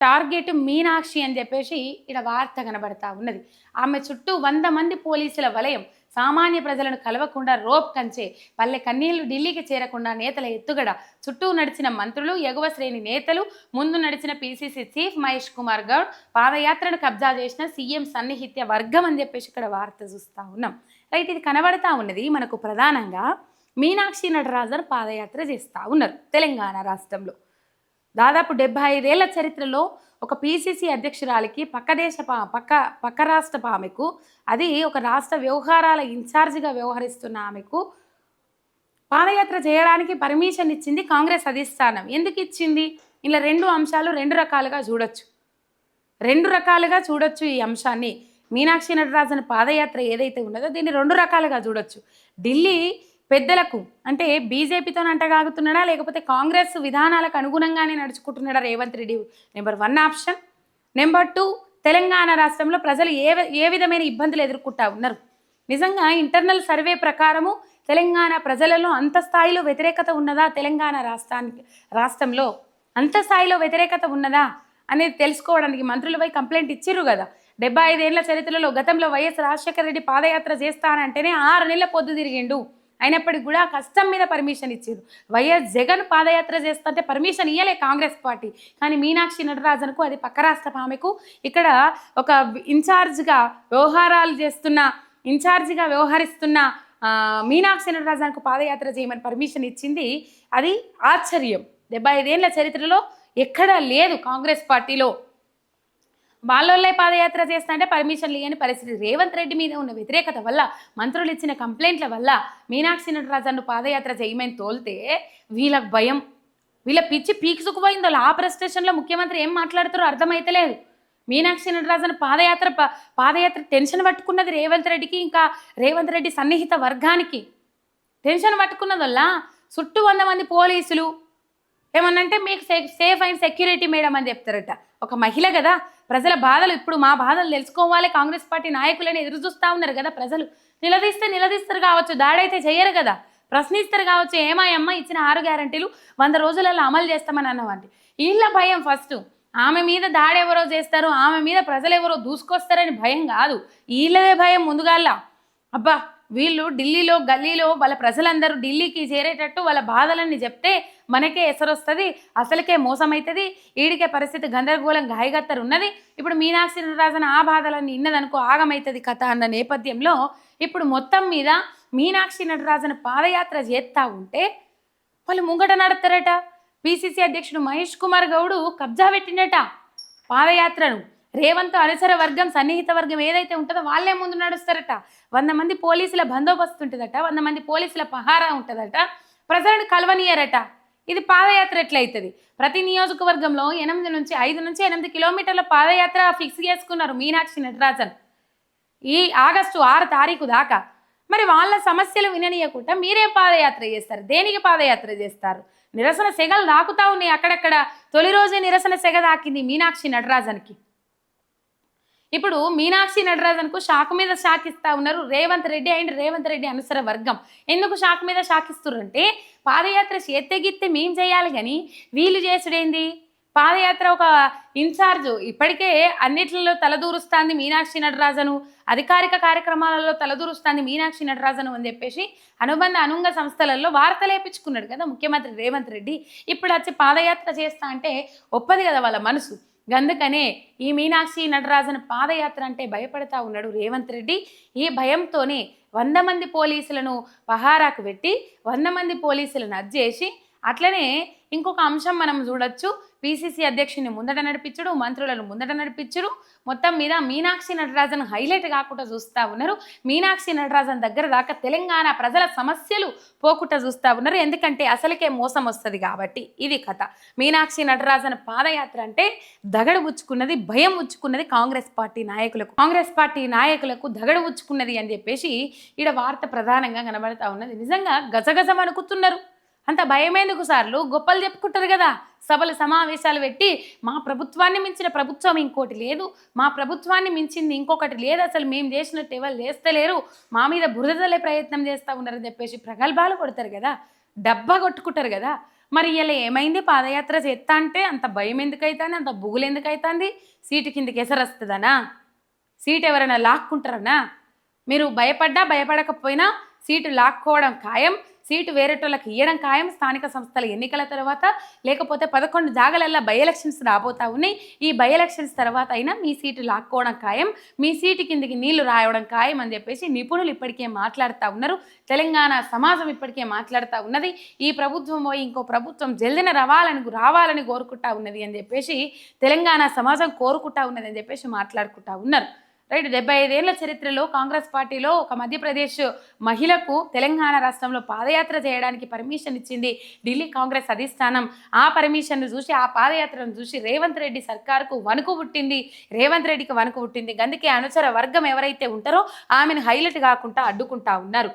Target Meenakshi అని చెప్పేసి ఇక్కడ వార్త కనబడతా ఉన్నది. ఆమె చుట్టూ వంద మంది పోలీసుల వలయం. సామాన్య ప్రజలను కలవకుండా రోప్ కంచే. పల్లె కన్నీళ్ళు ఢిల్లీకి చేరకుండా నేతల ఎత్తుగడ. చుట్టూ నడిచిన మంత్రులు ఎగువ శ్రేణి నేతలు ముందు నడిచిన పీసీసీ చీఫ్ మహేష్ కుమార్ గౌడ్ పాదయాత్రను కబ్జా చేసిన సీఎం సన్నిహిత్య వర్గం అని చెప్పేసి ఇక్కడ వార్త చూస్తూ ఉన్నాం. రైట్ ఇది కనబడతా ఉన్నది మనకు ప్రధానంగా మీనాక్షి నటరాజన్ పాదయాత్ర చేస్తూ ఉన్నారు తెలంగాణ రాష్ట్రంలో. దాదాపు డెబ్బై ఐదేళ్ళ చరిత్రలో ఒక పీసీసీ అధ్యక్షురాలికి పక్క దేశ పా పక్క పక్క రాష్ట్ర ఆమెకు అది ఒక రాష్ట్ర వ్యవహారాల ఇన్ఛార్జిగా వ్యవహరిస్తున్న ఆమెకు పాదయాత్ర చేయడానికి పర్మిషన్ ఇచ్చింది కాంగ్రెస్ అధిష్టానం. ఎందుకు ఇచ్చింది? ఇలా రెండు అంశాలు రెండు రకాలుగా చూడొచ్చు. రెండు రకాలుగా చూడొచ్చు ఈ అంశాన్ని. మీనాక్షి నటరాజన్ పాదయాత్ర ఏదైతే ఉన్నదో దీన్ని రెండు రకాలుగా చూడొచ్చు. ఢిల్లీ పెద్దలకు అంటే బీజేపీతో అంటగాగుతున్నాడా? లేకపోతే కాంగ్రెస్ విధానాలకు అనుగుణంగానే నడుచుకుంటున్నాడా Revanth Reddy? Number one option. Number two Telangana రాష్ట్రంలో ప్రజలు ఏ ఏ విధమైన ఇబ్బందులు ఎదుర్కొంటా ఉన్నారు? నిజంగా ఇంటర్నల్ సర్వే ప్రకారము తెలంగాణ ప్రజలలో అంత స్థాయిలో వ్యతిరేకత ఉన్నదా తెలంగాణ రాష్ట్రానికి రాష్ట్రంలో? అంత స్థాయిలో వ్యతిరేకత ఉన్నదా అనేది తెలుసుకోవడానికి మంత్రులపై కంప్లైంట్ ఇచ్చిర్రు కదా. డెబ్బై ఐదేళ్ళ చరిత్రలో గతంలో వైఎస్ రాజశేఖర రెడ్డి పాదయాత్ర చేస్తానంటేనే ఆరు నెలల పొద్దు తిరిగిండు. అయినప్పటికీ కూడా కష్టం మీద పర్మిషన్ ఇచ్చారు. వైఎస్ జగన్ పాదయాత్ర చేస్తుంటే పర్మిషన్ ఇవ్వలే కాంగ్రెస్ పార్టీ. కానీ మీనాక్షి నటరాజన్కు అది పక్క రాష్ట్ర ఆమెకు ఇక్కడ ఒక ఇన్ఛార్జ్గా వ్యవహారాలు చేస్తున్న ఇన్ఛార్జిగా వ్యవహరిస్తున్న మీనాక్షి నటరాజన్కు పాదయాత్ర చేయమని పర్మిషన్ ఇచ్చింది. అది ఆశ్చర్యం. డెబ్బై ఐదేళ్ళ చరిత్రలో ఎక్కడా లేదు కాంగ్రెస్ పార్టీలో. వాళ్ళోళ్ళే పాదయాత్ర చేస్తా అంటే పర్మిషన్ లేని పరిస్థితి. రేవంత్ రెడ్డి మీద ఉన్న వ్యతిరేకత వల్ల మంత్రులు ఇచ్చిన కంప్లైంట్ల వల్ల మీనాక్షి నటరాజన్ను పాదయాత్ర చేయమని తోలితే వీళ్ళకు భయం వీళ్ళ పిచ్చి పీక్సుకుపోయిందో. ఆ ప్రెస్టేషన్లో ముఖ్యమంత్రి ఏం మాట్లాడుతారో అర్థమైతలేదు మీనాక్షి నటరాజన్ పాదయాత్ర పాదయాత్ర టెన్షన్ పట్టుకున్నది రేవంత్ రెడ్డికి ఇంకా రేవంత్ రెడ్డి సన్నిహిత వర్గానికి. టెన్షన్ పట్టుకున్నదల్లా. చుట్టూ వంద మంది పోలీసులు ఏమన్నంటే మీకు safe safe and security madam అని చెప్తారట. ఒక మహిళ కదా ప్రజల బాధలు ఇప్పుడు మా బాధలు తెలుసుకోవాలి కాంగ్రెస్ పార్టీ నాయకులని ఎదురు చూస్తూ ఉన్నారు కదా ప్రజలు. నిలదీస్తే నిలదీస్తారు కావచ్చు దాడైతే చేయరు కదా. ప్రశ్నిస్తారు కావచ్చు ఏమాయమ్మ ఇచ్చిన ఆరు గ్యారంటీలు వంద రోజులలో అమలు చేస్తామని అన్నవంటి వీళ్ళ భయం ఫస్ట్ ఆమె మీద దాడి ఎవరో చేస్తారు ఆమె మీద ప్రజలు ఎవరో దూసుకొస్తారని భయం కాదు. వీళ్ళదే భయం ముందుగాల్లా. అబ్బా వీళ్ళు ఢిల్లీలో గల్లీలో వాళ్ళ ప్రజలందరూ ఢిల్లీకి చేరేటట్టు వాళ్ళ బాధలన్నీ చెప్తే మనకే ఎసరొస్తుంది అసలుకే మోసమవుతుంది ఈడికే పరిస్థితి గందరగోళం గాయగత్తరు ఉన్నది ఇప్పుడు మీనాక్షి నటరాజన్ ఆ బాధలన్నీ ఇన్నదనుకో ఆగమవుతుంది కథ అన్న నేపథ్యంలో ఇప్పుడు మొత్తం మీద మీనాక్షి నటరాజన్ పాదయాత్ర చేస్తూ ఉంటే వాళ్ళు ముంగట నడతారట పిసిసి అధ్యక్షుడు మహేష్ కుమార్ గౌడు కబ్జా పెట్టిండట. పాదయాత్రను రేవంత్ అనుసర వర్గం సన్నిహిత వర్గం ఏదైతే ఉంటుందో వాళ్ళే ముందు నడుస్తారట. వంద మంది పోలీసుల బందోబస్తు ఉంటుందట వంద మంది పోలీసుల పహారా ఉంటుందట. ప్రజలను కలవనీయరట. ఇది పాదయాత్ర ఎట్లయితుంది? ప్రతి నియోజకవర్గంలో ఎనిమిది నుంచి ఐదు నుంచి ఎనిమిది కిలోమీటర్ల పాదయాత్ర ఫిక్స్ చేసుకున్నారు మీనాక్షి నటరాజన్. ఈ ఆగస్టు ఆరు తారీఖు దాకా మరి వాళ్ళ సమస్యలు విననీయకుండా మీరే పాదయాత్ర చేస్తారు. దేనికి పాదయాత్ర చేస్తారు? నిరసన సెగలు దాకుతా ఉన్నాయి అక్కడక్కడ. తొలి రోజే నిరసన సెగ దాకింది మీనాక్షి నటరాజన్కి. ఇప్పుడు మీనాక్షి నటరాజన్కు షాక్ మీద షాక్ ఇస్తా ఉన్నారు. రేవంత్ రెడ్డి అండ్ రేవంత్ రెడ్డి అనుసర వర్గం. ఎందుకు షాక్ మీద షాక్ ఇస్తున్నారంటే పాదయాత్ర చేత్తెగిత్తే మేం చేయాలి కానీ వీలు చేసుడేంది? పాదయాత్ర ఒక ఇన్ఛార్జ్. ఇప్పటికే అన్నిట్లలో తలదూరుస్తాంది మీనాక్షి నటరాజను. అధికారిక కార్యక్రమాలలో తలదూరుస్తాంది మీనాక్షి నటరాజను అని చెప్పేసి అనుబంధ అనుంగ సంస్థలలో వార్తలేపించుకున్నాడు కదా ముఖ్యమంత్రి రేవంత్ రెడ్డి. ఇప్పుడు వచ్చి పాదయాత్ర చేస్తా అంటే ఒప్పది కదా వాళ్ళ మనసు. గందుకనే ఈ మీనాక్షి నటరాజన్ పాదయాత్ర అంటే భయపడతా ఉన్నాడు రేవంత్ రెడ్డి. ఈ భయంతోనే వంద మంది పోలీసులను పహారాకు పెట్టి వంద మంది పోలీసులను అజ్జేసి అట్లనే ఇంకొక అంశం మనం చూడొచ్చు. పిసిసి అధ్యక్షుని ముందట నడిపించడు మంత్రులను ముందట నడిపించడు. మొత్తం మీద మీనాక్షి నటరాజన్ హైలైట్ కాకుండా చూస్తూ ఉన్నారు. మీనాక్షి నటరాజన్ దగ్గర దాకా తెలంగాణ ప్రజల సమస్యలు పోకుండా చూస్తూ ఉన్నారు. ఎందుకంటే అసలుకే మోసం వస్తుంది కాబట్టి ఇది కథ. మీనాక్షి నటరాజన్ పాదయాత్ర అంటే దగడు ఉచ్చుకున్నది భయం ఉచ్చుకున్నది కాంగ్రెస్ పార్టీ నాయకులకు. కాంగ్రెస్ పార్టీ నాయకులకు దగడు ఉచ్చుకున్నది అని చెప్పేసి ఈడ వార్త ప్రధానంగా కనబడతా ఉన్నది. నిజంగా గజగజం అనుకుతున్నారు అంత భయమేందుకు సార్లు? గొప్పలు చెప్పుకుంటారు కదా. సభలు సమావేశాలు పెట్టి మా ప్రభుత్వాన్ని మించిన ప్రభుత్వం ఇంకోటి లేదు. మా ప్రభుత్వాన్ని మించింది ఇంకొకటి లేదు. అసలు మేము చేసినట్టు ఎవరు చేస్తలేరు. మా మీద బురదలే ప్రయత్నం చేస్తూ ఉన్నారని చెప్పేసి ప్రగల్భాలు కొడతారు కదా. డబ్బా కొట్టుకుంటారు కదా. మరి ఇలా ఏమైంది? పాదయాత్ర చేస్తా అంటే అంత భయం ఎందుకు అవుతుంది అంత బుగులు ఎందుకు అవుతుంది సీటు కిందకి ఎసరస్తుందనా? సీట్ ఎవరైనా లాక్కుంటారనా? మీరు భయపడ్డా భయపడకపోయినా సీటు లాక్కోవడం ఖాయం. సీటు వేరేటోళ్ళకి ఇవ్వడం ఖాయం. స్థానిక సంస్థల ఎన్నికల తర్వాత లేకపోతే పదకొండు జాగాలల్లో బై ఎలక్షన్స్ రాబోతా ఉన్నాయి. ఈ బై ఎలక్షన్స్ తర్వాత అయినా మీ సీటు లాక్కోవడం ఖాయం. మీ సీటు కిందికి నీళ్ళు రాయడం ఖాయం అని చెప్పేసి నిపుణులు ఇప్పటికే మాట్లాడుతూ ఉన్నారు. తెలంగాణ సమాజం ఇప్పటికే మాట్లాడుతూ ఉన్నది. ఈ ప్రభుత్వం పోయి ఇంకో ప్రభుత్వం జల్దిన రావాలని రావాలని కోరుకుంటా ఉన్నది అని చెప్పేసి తెలంగాణ సమాజం కోరుకుంటా ఉన్నది అని చెప్పేసి మాట్లాడుకుంటా ఉన్నారు. రైట్ డెబ్బై ఐదేళ్ళ చరిత్రలో కాంగ్రెస్ పార్టీలో ఒక మధ్యప్రదేశ్ మహిళకు తెలంగాణ రాష్ట్రంలో పాదయాత్ర చేయడానికి పర్మిషన్ ఇచ్చింది ఢిల్లీ కాంగ్రెస్ అధిష్టానం. ఆ పర్మిషన్ను చూసి ఆ పాదయాత్రను చూసి రేవంత్ రెడ్డి సర్కార్కు వణుకు పుట్టింది. రేవంత్ రెడ్డికి వణుకు పుట్టింది. అందుకే అనుచర వర్గం ఎవరైతే ఉంటారో ఆమెను హైలైట్ కాకుండా అడ్డుకుంటా ఉన్నారు.